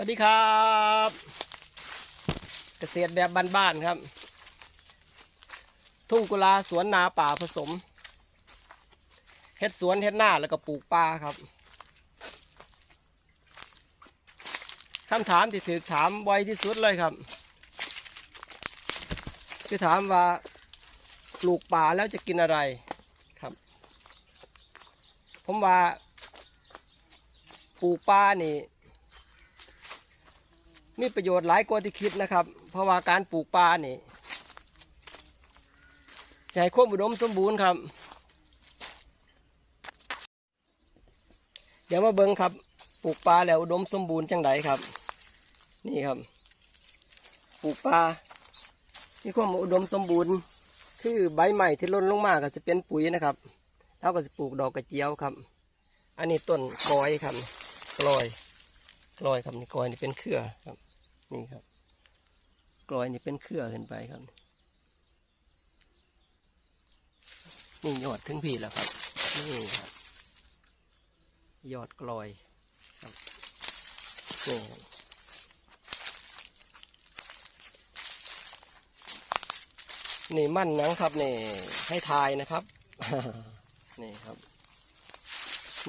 วัสดีครับ เกษตรแบบบ้านๆครับ ทุ่งกุลาสวนนาป่าผสมเฮ็ดสวนเฮ็ดหน้าแล้วก็ปลูกปลาครับคำถามที่ถือถามบ่อยที่สุดเลยครับ คือถามว่าปลูกป่าแล้วจะกินอะไรครับ ผมว่าปลูกป่านี่ มีประโยชน์หลายกว่าที่คิดนะครับ เพราะว่าการปลูกปลานี่ให้ควบอุดมสมบูรณ์ครับ เดี๋ยวมาเบิ้งครับ ปลูกปลาแล้วอุดมสมบูรณ์จังไดครับ นี่ครับ ปลูกปลามีความอุดมสมบูรณ์ คือใบใหม่ที่ล่นลงมาก็จะเป็นปุ๋ยนะครับแล้วก็จะปลูกดอกกระเจียวครับ อันนี้ต้นกลอยครับกลอยกลอยครับนี่กลอยนี่เป็นเครือครับ นี่ครับกลอยนี่เป็นเครือขึ้นไปครับ นี่ยอดถึงพี่แล้วครับ นี่ครับ ยอดกลอยครับนี่นี่มั่นนังครับนี่ให้ทายนะครับ นี่ครับ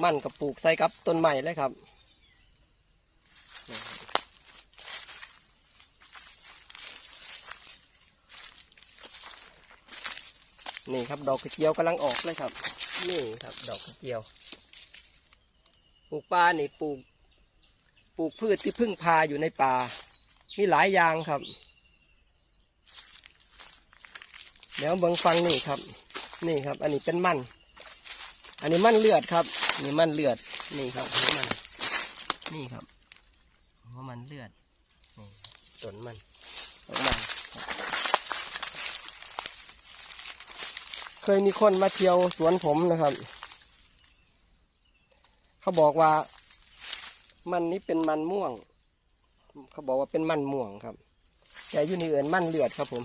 มั่นกับปลูกใส่กับต้นใหม่เลยครับ นี่ครับ ดอกกระเจียวกำลังออกเลยครับ นี่ครับ ดอกกระเจียว ปลูกปลานี่ปลูก ปลูกพืชที่พึ่งพาอยู่ในป่า มีหลายอย่างครับ เดี๋ยวเบิ่งฟังนี่ครับ นี่ครับ อันนี้เป็นมัน อันนี้มันเลือดครับ นี่มันเลือด นี่ครับหัวมัน นี่ครับหัวมันเลือดต้นมันต้นมันครับเค ยมีคนมาเที่ยวสวนผมนะครับ เขาบอกว่า มันนี้เป็นมันม่วง เขาบอกว่าเป็นมันม่วงครับ แต่อยูนี่เอินมันเลือดครับผม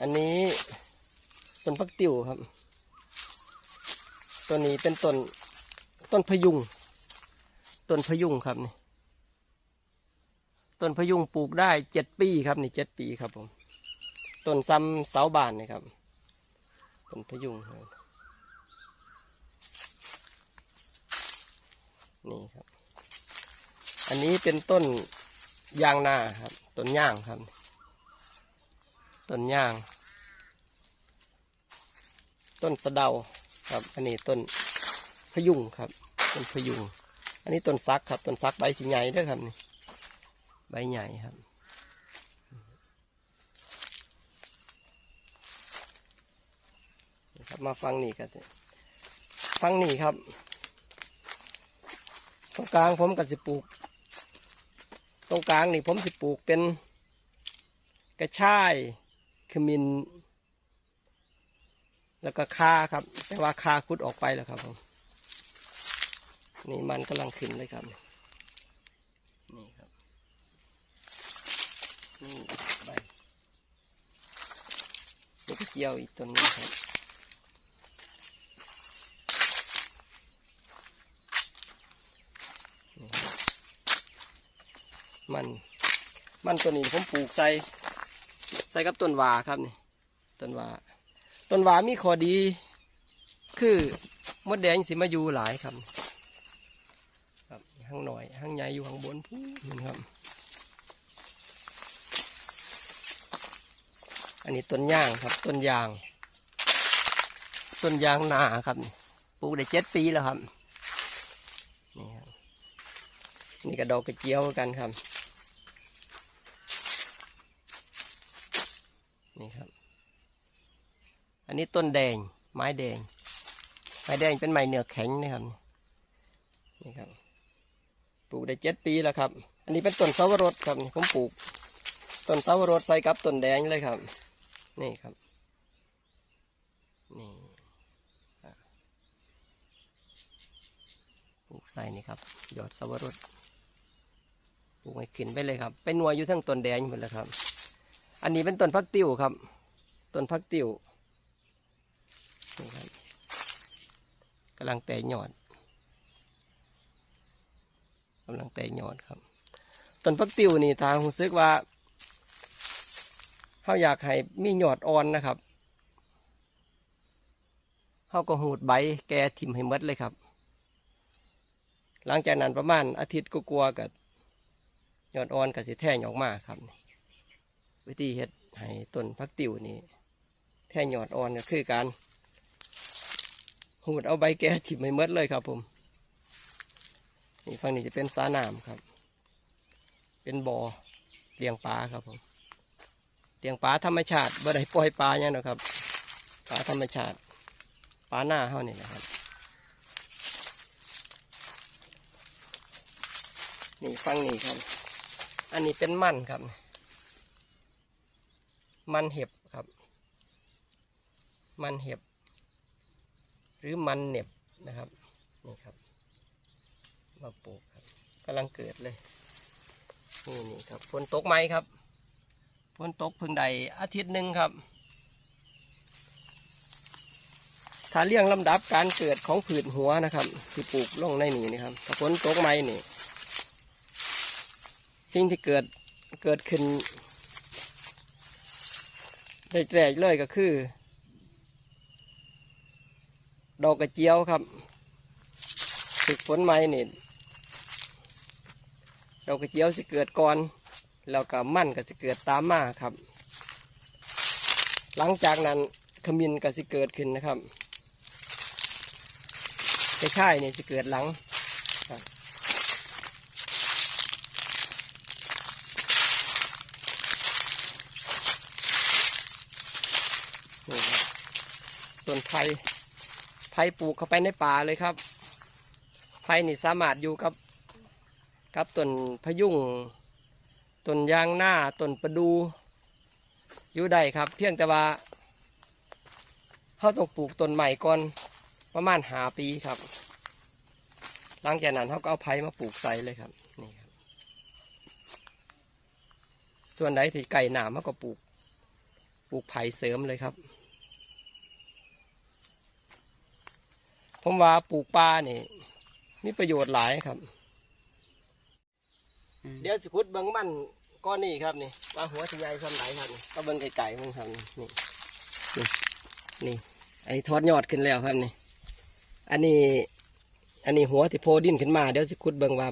อันนี้ต้นพักติ๋วครับ ตัวนี้เป็นต้นต้นพยุง ต้นพยุงครับนี่ ต้นพยุงปลูกได้เจ็ดปีครับนี่เจ็ดปีครับผมต้นซ้ำเสาบานนี่ครับต้นพยุงนี่ครับ อันนี้เป็นต้นยางนาครับต้นย่างครับต้นย่าง ต้นสะเดาครับ อันนี้ต้นพยุงครับ ต้นพยุง อันนี้ต้นซักครับต้นซักใบสีใหญ่ด้วยครับนี่ ใบใหญ่ครับ ครับมาฟังนี่กันฟังนี่ครับตรงกลางผมกับสิปลูก ตรงกลางนี่ผมสิปลูกเป็นกระชายขมิน แล้วก็คาครับ แต่ว่าคาคุดออกไปแล้วครับผมนี่มันกำลังขึ้นเลยครับ นี่ครับ นี่ใบนี่ก็เกี่ยวอีกต้นนี้ครับนี่ครับมัน มันตัวนี้ผมปลูกใส่ใส่กับต้นวาครับนี่ต้นวาต้นวามีข้อดี คือมดแดงสิมาอยู่หลายครับ ครับห้างหน่อยห้างใหญ่อยู่ข้างบนพูนครับ อันนี้ต้นย่างครับ ต้นยาง ต้นยางนาครับปลูกได้เจ็ดปีแล้วครับนี่ครับนี่ก็ดอกกระเจียวกันครับ นี่ครับ อันนี้ต้นแดง ไม้แดง ไม้แดงเป็นไม้เนื้อแข็งนะครับ นี่ครับ ปลูกได้เจ็ดปีแล้วครับ อันนี้เป็นต้นเสาวรสครับ ผมปลูก ต้นเสาวรสใส่กับต้นแดงเลยครับ นี่ครับ นี่ปลูกใส่นี่ครับ ยอดสวรสปลูกให้ขึ้นไปเลยครับ เป็นหน่วยอยู่ทั้งต้นแดงหมดเลยครับ อันนี้เป็นต้นพักติ้วครับ ต้นพักติ้วนี่ครับกำลังแตกยอดกำลังแตกยอดครับ ต้นพักติวนี่ทางรู้สึกว่า เขาอยากให้มียอดอ่อนนะครับเขาก็หูดใบแกทิ่มให้มดเลยครับ หลังจากนั้นประมาณอาทิตย์ก็กลัวกับหยอดอ่อนกับสิแท่งออกมาครับ วิธีเฮ็ดให้ต้นพักติวนี่แท่งหยอดอ่อนก็คือการหูดเอาใบแกทิ่มให้มดเลยครับ ผมนี่ฝั่งนี้จะเป็นสาหน้ำครับ เป็นบ่อเลี้ยงปลาครับผม ลี้ยงปลาธรรมชาติบ่ได้ปล่อยปลาเนี่ยนะครับปลาธรรมชาติปลาหน้าเฮานี่นะครับ นี่ฟังนี่ครับ อันนี้เป็นมันครับ มันเห็บครับ มันเห็บ หรือมันเหน็บนะครับนี่ครับมาปลูกครับกำลังเกิดเลยนี่นี่ครับฝนตกไหมครับ ฝนตกเพิ่งใดอาทิตย์หนึ่งครับ ถ้าเรียงลำดับการเกิดของผืนหัวนะครับที่ปลูกลงในนี่นะครับถ้าฝนตกไหมนี่สิ่งที่เกิดเกิดขึ้นแรกๆเลยก็คือ ดอกกระเจียวครับถึกฝนไหมนี่ดอกกระเจียวสิเกิดก่อน แล้วก็มั่นก็สิเกิดตามมาครับ หลังจากนั้นขมิ้นก็สิเกิดขึ้นนะครับไอ้ช่ายนี่จะเกิดหลังครับนี่ครับส่วนไผ่ไผ่ปลูกเข้าไปในป่าเลยครับไผ่นี่สามารถอยู่กับครับต้นพยุง ต้นยางหน้าต้นประดูอยู่ได้ครับ เพียงแต่ว่าเขาต้องปลูกต้นใหม่ก่อนประมาณหาปีครับ หลังจากนั้นเขาก็เอาไผ่มาปลูกใส่เลยครับนี่ครับ ส่วนไหนที่ไก่หนามเขาก็ปลูก ปลูกไผ่เสริมเลยครับ ผมว่าปลูกปลานี่มีประโยชน์หลายครับ เดี๋ยวสิขุดเบิ้งมันก้อนนี้ครับนี่ว่าหัวสิใหญ่สำไหนครับนี่ก็เบิ้งไก่ๆมึงครับนี่นี่นี่นี่ไอ้ทอดยอดขึ้นแล้วครับนี่ อันนี้ อันนี้หัวที่โพดิ้นขึ้นมาเดี๋ยวสิขุดเบิ้งว่า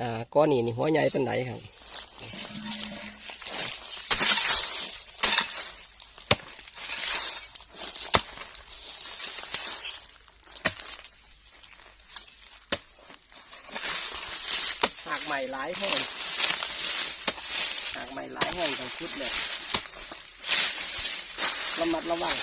อ่าก้อนนี้นี่หัวใหญ่เป็นไหนครับ ใหม่หลายแห้งหากใหม่หลายแห้งต้องคุดเลยระมัดระวัง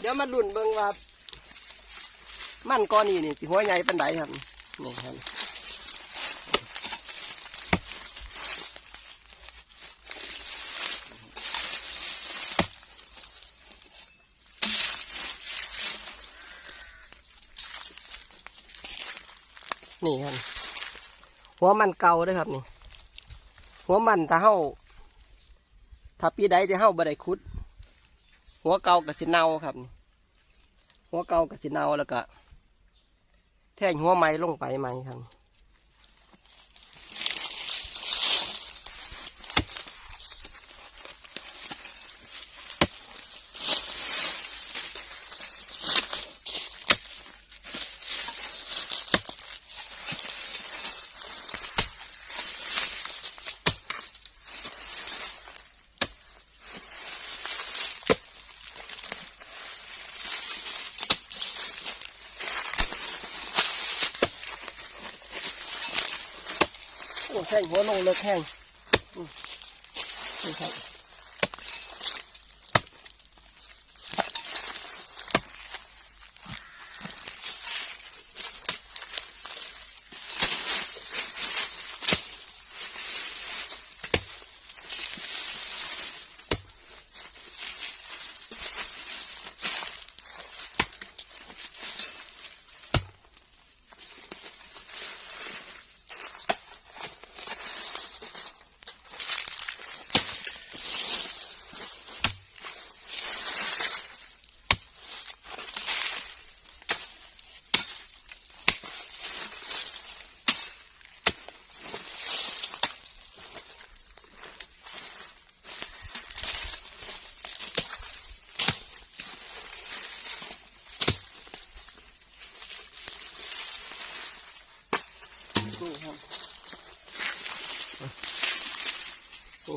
เดี๋ยวมาลุ่นเบิ่งว่า มันก้อนนี้นี่สิหัวใหญ่เป็นไดครับนี่ครับ นี่ครับ หัวมันเก่าเด้วยครับนี่ หัวมันถ้าเฮาถ้าปีใดที่เฮาบ่ได้คุด หัวเก่ากับสิเนาครับหัวเก่ากับสิเนาแล้วก็แท่งหัวไม้ลงไปไหมครับ แข้งหัวลงเลิกแข้งนี่ครับ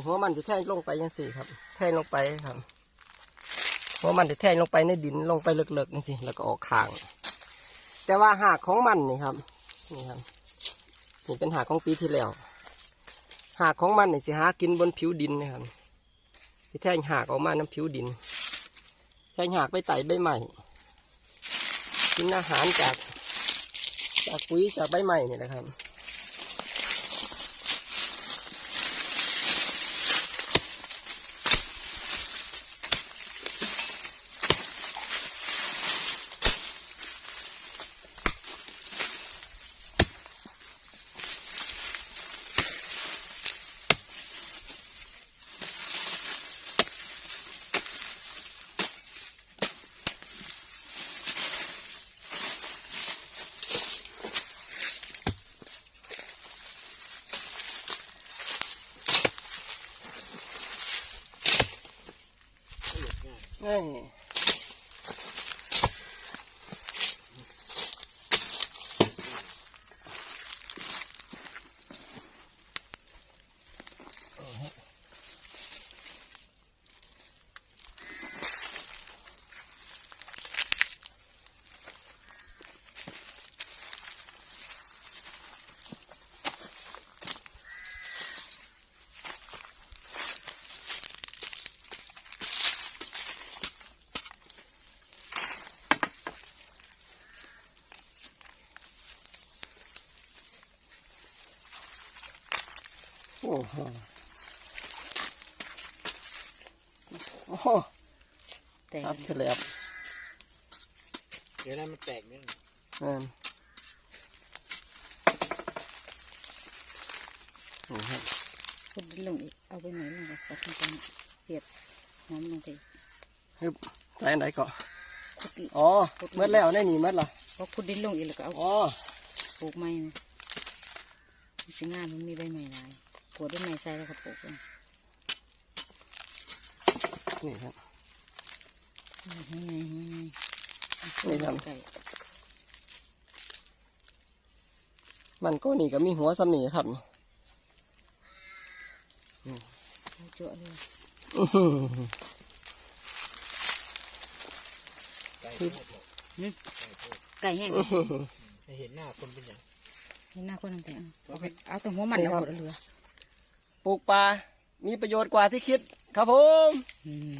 หัวมันจะแทงลงไปยังสี่ครับ แทงลงไปครับหัวมันจะแทงลงไปในดินลงไปเลิกๆนี่สิแล้วก็ออกข้าง แต่ว่าหากของมันนี่ครับนี่ครับนี่เป็นหากของปีที่แล้ว หากของมันนี่สิหากินบนผิวดินนะครับสิแทงหากออกมาน้ำผิวดิน แทงหากไปไต่ใบใหม่กินอาหารจาก จากปุ๋ยจากใบใหม่นี่แหละครับ นี่ โอ้โหโอ้โหแต่ครับเฉลบเดี๋ยวนั้นมันแตกเนี่ยนั่นนี่ครับคุณดินลงอีก เอาไปไหนลงกับปัดตรงเสียบน้ำลงไปอีกฮึบไปอันไหนก่อนขุดอีกอ๋อเมื่อแล้วในนี่เมื่อละพอขุดดินลงอีกแล้วก็เอาอ๋อปลูกไม้นะสิงานมันมีใบไม้หลาย กดด้วยไม้ใส่แล้วก็ปลูกเลยนี่ครับหัวไงหัวไงนี่ครับไก่มันก็นี่ก็มีหัวสำนีครับเอาเจาะเลยอื้อหือไก่คือโคตรไก่แห้งอื้อหือให้เห็นหน้าคนเป็นอย่างเห็นหน้าคนนั่นแต่เอาเอาไปเอาแต่หัวมันนี่เอาครับหมดเหลือ ปลูกปลามีประโยชน์กว่าที่คิดครับผมอืม